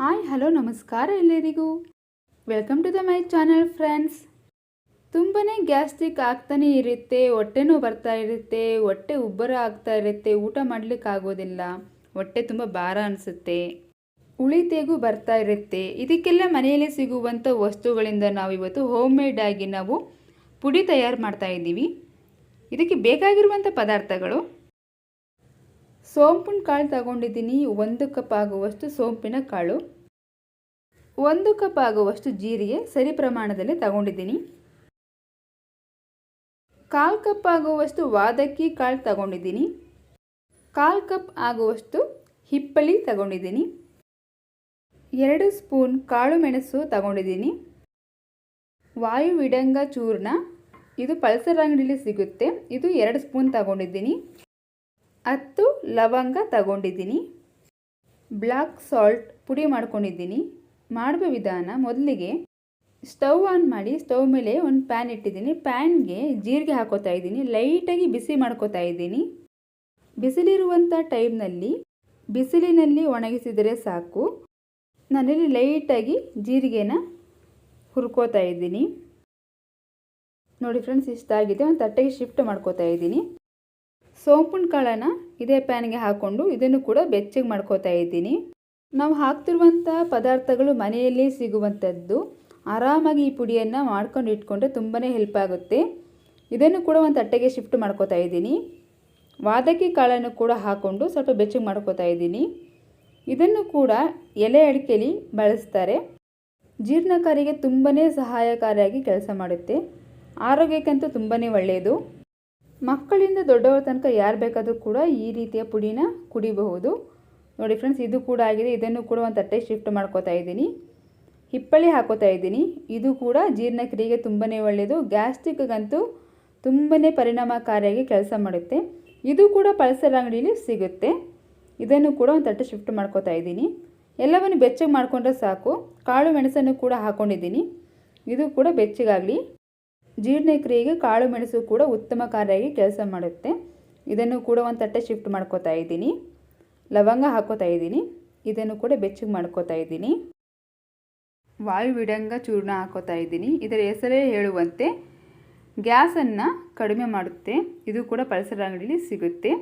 Hi, hello, ನಮಸ್ಕಾರ ಎಲ್ಲರಿಗೂ. Welcome to the my channel friends ತುಂಬಾ ಗ್ಯಾಸ್ಟ್ರಿಕ್ ಆಗ್ತಾನೇ ಇರುತ್ತೆ ಹೊಟ್ಟೆನೂ ಬರ್ತಾ ಇರುತ್ತೆ, ಹೊಟ್ಟೆ ಉಬ್ಬರ ಆಗ್ತಾ ಇರುತ್ತೆ, ಊಟ ಮಾಡ್ಲಿಕ್ಕೆ ಆಗೋದಿಲ್ಲ. ಹೊಟ್ಟೆ ತುಂಬ ಭಾರ ಅನಿಸುತ್ತೆ. ಉಳಿತೆಗೂ ಬರ್ತಾ ಇರುತ್ತೆ. ಇದಕ್ಕೆಲ್ಲ ಮನೆಯಲ್ಲಿ ಸಿಗುವಂಥ ವಸ್ತುಗಳಿಂದ ನಾವು ಇವತ್ತು ಹೋಮ್ ಮೇಡ್ ಆಗಿ ನಾವು ಪುಡಿ ತಯಾರು ಮಾಡ್ತಾ ಇದ್ದೀವಿ. ಇದಕ್ಕೆ ಬೇಕಾಗಿರುವಂಥ ಪದಾರ್ಥಗಳು ಸೋಂಪಿನ ಕಾಳು ತಗೊಂಡಿದ್ದೀನಿ. ಒಂದು ಕಪ್ ಆಗುವಷ್ಟು ಸೋಂಪಿನ ಕಾಳು. ಒಂದು ಕಪ್ ಆಗುವಷ್ಟು ಜೀರಿಗೆ ಸರಿ ಪ್ರಮಾಣದಲ್ಲಿ ತಗೊಂಡಿದ್ದೀನಿ. ಕಾಲು ಕಪ್ ಆಗುವಷ್ಟು ವಾದಕ್ಕಿ ಕಾಳು ತಗೊಂಡಿದ್ದೀನಿ. ಕಾಲು ಕಪ್ ಆಗುವಷ್ಟು ಹಿಪ್ಪಳಿ ತಗೊಂಡಿದ್ದೀನಿ. ಎರಡು ಸ್ಪೂನ್ ಕಾಳು ಮೆಣಸು ತಗೊಂಡಿದ್ದೀನಿ. ವಾಯು ವಿಡಂಗ ಚೂರ್ಣ. ಇದು ಪಲ್ಸರ್ ಅಂಗಡಿಯಲ್ಲಿ ಸಿಗುತ್ತೆ. ಇದು ಎರಡು ಸ್ಪೂನ್ ತಗೊಂಡಿದ್ದೀನಿ. ಹತ್ತು ಲವಂಗ ತಗೊಂಡಿದ್ದೀನಿ. ಬ್ಲ್ಯಾಕ್ ಸಾಲ್ಟ್ ಪುಡಿ ಮಾಡ್ಕೊಂಡಿದ್ದೀನಿ. ಮಾಡುವ ವಿಧಾನ ಮೊದಲಿಗೆ ಸ್ಟವ್ ಆನ್ ಮಾಡಿ ಸ್ಟವ್ ಮೇಲೆ ಒಂದು ಪ್ಯಾನ್ ಇಟ್ಟಿದ್ದೀನಿ. ಪ್ಯಾನ್ಗೆ ಜೀರಿಗೆ ಹಾಕೋತಾ ಇದ್ದೀನಿ. ಲೈಟಾಗಿ ಬಿಸಿ ಮಾಡ್ಕೋತಾ ಇದ್ದೀನಿ. ಬಿಸಿಲಿರುವಂಥ ಟೈಮ್ನಲ್ಲಿ ಬಿಸಿಲಿನಲ್ಲಿ ಒಣಗಿಸಿದರೆ ಸಾಕು. ನಾನಿಲ್ಲಿ ಲೈಟಾಗಿ ಜೀರಿಗೆನ ಹುರ್ಕೋತಾ ಇದ್ದೀನಿ. ನೋಡಿ ಫ್ರೆಂಡ್ಸ್ ಇಷ್ಟ ಆಗಿದೆ ಒಂದು ತಟ್ಟೆಗೆ ಶಿಫ್ಟ್ ಮಾಡ್ಕೋತಾ ಇದ್ದೀನಿ. ಸೋಂಪಿನ ಕಾಳನ್ನು ಇದೇ ಪ್ಯಾನ್ಗೆ ಹಾಕ್ಕೊಂಡು ಇದನ್ನು ಕೂಡ ಬೆಚ್ಚಗೆ ಮಾಡ್ಕೋತಾ ಇದ್ದೀನಿ. ನಾವು ಹಾಕ್ತಿರುವಂಥ ಪದಾರ್ಥಗಳು ಮನೆಯಲ್ಲಿ ಸಿಗುವಂಥದ್ದು ಆರಾಮಾಗಿ ಈ ಪುಡಿಯನ್ನು ಮಾಡ್ಕೊಂಡು ಇಟ್ಕೊಂಡ್ರೆ ತುಂಬಾ ಹೆಲ್ಪ್ ಆಗುತ್ತೆ. ಇದನ್ನು ಕೂಡ ಒಂದು ತಟ್ಟೆಗೆ ಶಿಫ್ಟ್ ಮಾಡ್ಕೋತಾ ಇದ್ದೀನಿ. ವಾದಕ್ಕಿ ಕಾಳನ್ನು ಕೂಡ ಹಾಕ್ಕೊಂಡು ಸ್ವಲ್ಪ ಬೆಚ್ಚಗೆ ಮಾಡ್ಕೋತಾ ಇದ್ದೀನಿ. ಇದನ್ನು ಕೂಡ ಎಲೆ ಅಡಿಕೆಲಿ ಬಳಸ್ತಾರೆ. ಜೀರ್ಣಕಾರಿಗೆ ತುಂಬಾ ಸಹಾಯಕಾರಿಯಾಗಿ ಕೆಲಸ ಮಾಡುತ್ತೆ. ಆರೋಗ್ಯಕ್ಕಂತೂ ತುಂಬಾ ಒಳ್ಳೆಯದು ಮಕ್ಕಳಿಂದ ದೊಡ್ಡವರ ತನಕ ಯಾರು ಬೇಕಾದರೂ ಕೂಡ ಈ ರೀತಿಯ ಪುಡಿನ ಕುಡಿಬಹುದು. ನೋಡಿ ಫ್ರೆಂಡ್ಸ್ ಇದು ಕೂಡ ಆಗಿದೆ. ಇದನ್ನು ಕೂಡ ಒಂದು ತಟ್ಟೆ ಶಿಫ್ಟ್ ಮಾಡ್ಕೋತಾ ಇದ್ದೀನಿ. ಹಿಪ್ಪಳಿ ಹಾಕೋತಾ ಇದ್ದೀನಿ. ಇದು ಕೂಡ ಜೀರ್ಣಕ್ರಿಯೆಗೆ ತುಂಬಾ ಒಳ್ಳೆಯದು ಗ್ಯಾಸ್ಟ್ರಿಕ್ಗಂತೂ ತುಂಬಾ ಪರಿಣಾಮಕಾರಿಯಾಗಿ ಕೆಲಸ ಮಾಡುತ್ತೆ. ಇದು ಕೂಡ ಪಲ್ಸರ್ ಅಂಗಡಿಯಲ್ಲಿ ಸಿಗುತ್ತೆ. ಇದನ್ನು ಕೂಡ ಒಂದು ತಟ್ಟೆ ಶಿಫ್ಟ್ ಮಾಡ್ಕೋತಾ ಇದ್ದೀನಿ. ಎಲ್ಲವನ್ನು ಬೆಚ್ಚಗೆ ಮಾಡಿಕೊಂಡ್ರೆ ಸಾಕು. ಕಾಳು ಮೆಣಸನ್ನು ಕೂಡ ಹಾಕ್ಕೊಂಡಿದ್ದೀನಿ ಇದು ಕೂಡ ಬೆಚ್ಚಗಾಗಲಿ. ಜೀರ್ಣಕ್ರಿಯೆಗೆ ಕಾಳು ಮೆಣಸು ಕೂಡ ಉತ್ತಮಕಾರಿಯಾಗಿ ಕೆಲಸ ಮಾಡುತ್ತೆ. ಇದನ್ನು ಕೂಡ ಒಂದು ತಟ್ಟೆ ಶಿಫ್ಟ್ ಮಾಡ್ಕೋತಾ ಇದ್ದೀನಿ. ಲವಂಗ ಹಾಕೋತಾ ಇದ್ದೀನಿ. ಇದನ್ನು ಕೂಡ ಬೆಚ್ಚಗೆ ಮಾಡ್ಕೋತಾ ಇದ್ದೀನಿ. ವಾಯು ವಿಡಂಗ ಚೂರ್ಣ ಹಾಕೋತಾ ಇದ್ದೀನಿ. ಇದರ ಹೆಸರೇ ಹೇಳುವಂತೆ ಗ್ಯಾಸನ್ನು ಕಡಿಮೆ ಮಾಡುತ್ತೆ. ಇದು ಕೂಡ ಪಲ್ಸರ್ ಅಂಗಡಿಯಲ್ಲಿ ಸಿಗುತ್ತೆ.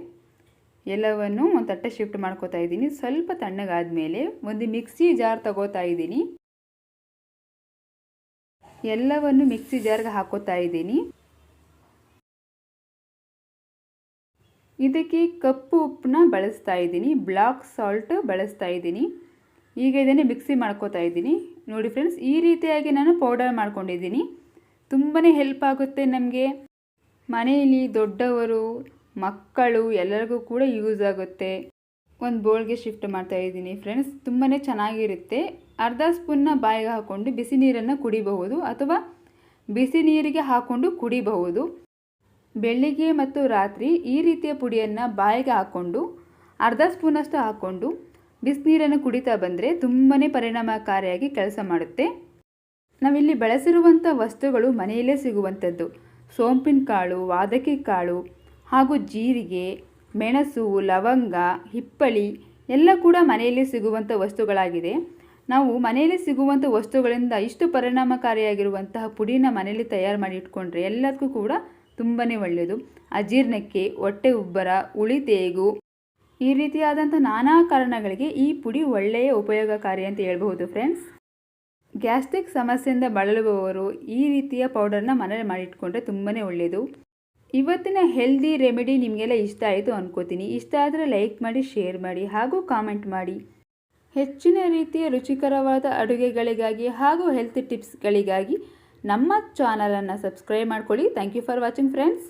ಎಲ್ಲವನ್ನು ಒಂದು ತಟ್ಟೆ ಶಿಫ್ಟ್ ಮಾಡ್ಕೋತಾ ಇದ್ದೀನಿ. ಸ್ವಲ್ಪ ತಣ್ಣಗಾದ ಮೇಲೆ ಒಂದು ಮಿಕ್ಸಿ ಜಾರ್ ತಗೋತಾ ಇದ್ದೀನಿ. ಎಲ್ಲವನ್ನು ಮಿಕ್ಸಿ ಜಾರ್ಗೆ ಹಾಕೋತಾ ಇದ್ದೀನಿ. ಇದಕ್ಕೆ ಕಪ್ಪು ಉಪ್ಪನ್ನ ಬಳಸ್ತಾ ಇದ್ದೀನಿ. ಬ್ಲಾಕ್ ಸಾಲ್ಟ್ ಬಳಸ್ತಾ ಇದ್ದೀನಿ. ಈಗ ಇದನ್ನೇ ಮಿಕ್ಸಿ ಮಾಡ್ಕೋತಾ ಇದ್ದೀನಿ. ನೋಡಿ ಫ್ರೆಂಡ್ಸ್, ಈ ರೀತಿಯಾಗಿ ನಾನು ಪೌಡರ್ ಮಾಡ್ಕೊಂಡಿದ್ದೀನಿ. ತುಂಬಾ ಹೆಲ್ಪ್ ಆಗುತ್ತೆ ನಮಗೆ. ಮನೆಯಲ್ಲಿ ದೊಡ್ಡವರು, ಮಕ್ಕಳು ಎಲ್ಲರಿಗೂ ಕೂಡ ಯೂಸ್ ಆಗುತ್ತೆ. ಒಂದು ಬೋಳ್ಗೆ ಶಿಫ್ಟ್ ಮಾಡ್ತಾ ಇದ್ದೀನಿ ಫ್ರೆಂಡ್ಸ್ ತುಂಬಾ ಚೆನ್ನಾಗಿರುತ್ತೆ. ಅರ್ಧ ಸ್ಪೂನ್ನ ಬಾಯಿಗೆ ಹಾಕ್ಕೊಂಡು ಬಿಸಿ ನೀರನ್ನು ಕುಡಿಬಹುದು ಅಥವಾ ಬಿಸಿ ನೀರಿಗೆ ಹಾಕ್ಕೊಂಡು ಕುಡಿಬಹುದು. ಬೆಳಿಗ್ಗೆ ಮತ್ತು ರಾತ್ರಿ ಈ ರೀತಿಯ ಪುಡಿಯನ್ನು ಬಾಯಿಗೆ ಹಾಕ್ಕೊಂಡು ಅರ್ಧ ಸ್ಪೂನಷ್ಟು ಹಾಕ್ಕೊಂಡು ಬಿಸಿನೀರನ್ನು ಕುಡಿತಾ ಬಂದರೆ ತುಂಬಾ ಪರಿಣಾಮಕಾರಿಯಾಗಿ ಕೆಲಸ ಮಾಡುತ್ತೆ. ನಾವಿಲ್ಲಿ ಬಳಸಿರುವಂಥ ವಸ್ತುಗಳು ಮನೆಯಲ್ಲೇ ಸಿಗುವಂಥದ್ದು ಸೋಂಪಿನ ಕಾಳು ವಾದಕಿ ಕಾಳು ಹಾಗೂ ಜೀರಿಗೆ ಮೆಣಸು, ಲವಂಗ, ಹಿಪ್ಪಳಿ ಎಲ್ಲ ಕೂಡ ಮನೆಯಲ್ಲಿ ಸಿಗುವಂಥ ವಸ್ತುಗಳಾಗಿದೆ. ನಾವು ಮನೆಯಲ್ಲಿ ಸಿಗುವಂಥ ವಸ್ತುಗಳಿಂದ ಇಷ್ಟು ಪರಿಣಾಮಕಾರಿಯಾಗಿರುವಂತಹ ಪುಡಿನ ಮನೆಯಲ್ಲಿ ತಯಾರು ಮಾಡಿ ಇಟ್ಕೊಂಡ್ರೆ ಎಲ್ಲದಕ್ಕೂ ಕೂಡ ತುಂಬಾ ಒಳ್ಳೆಯದು. ಅಜೀರ್ಣಕ್ಕೆ, ಹೊಟ್ಟೆ ಉಬ್ಬರ ಉಳಿತೇಗು ಈ ರೀತಿಯಾದಂಥ ನಾನಾ ಕಾರಣಗಳಿಗೆ ಈ ಪುಡಿ ಒಳ್ಳೆಯ ಉಪಯೋಗಕಾರಿ ಅಂತ ಹೇಳ್ಬಹುದು ಫ್ರೆಂಡ್ಸ್ ಗ್ಯಾಸ್ಟ್ರಿಕ್ ಸಮಸ್ಯೆಯಿಂದ ಬಳಲುವವರು ಈ ರೀತಿಯ ಪೌಡರ್ನ ಮನೇಲಿ ಮಾಡಿಟ್ಕೊಂಡ್ರೆ ತುಂಬಾ ಒಳ್ಳೆಯದು. ಇವತ್ತಿನ ಹೆಲ್ದಿ ರೆಮಿಡಿ ನಿಮಗೆಲ್ಲ ಇಷ್ಟ ಆಯಿತು ಅನ್ಕೋತೀನಿ. ಇಷ್ಟ ಆದರೆ ಲೈಕ್ ಮಾಡಿ ಶೇರ್ ಮಾಡಿ ಹಾಗೂ ಕಾಮೆಂಟ್ ಮಾಡಿ. ಹೆಚ್ಚಿನ ರೀತಿಯ ರುಚಿಕರವಾದ ಅಡುಗೆಗಳಿಗಾಗಿ ಹಾಗೂ ಹೆಲ್ತ್ ಟಿಪ್ಸ್ಗಳಿಗಾಗಿ ನಮ್ಮ ಚಾನಲನ್ನು ಸಬ್ಸ್ಕ್ರೈಬ್ ಮಾಡ್ಕೊಳ್ಳಿ. Thank you for watching friends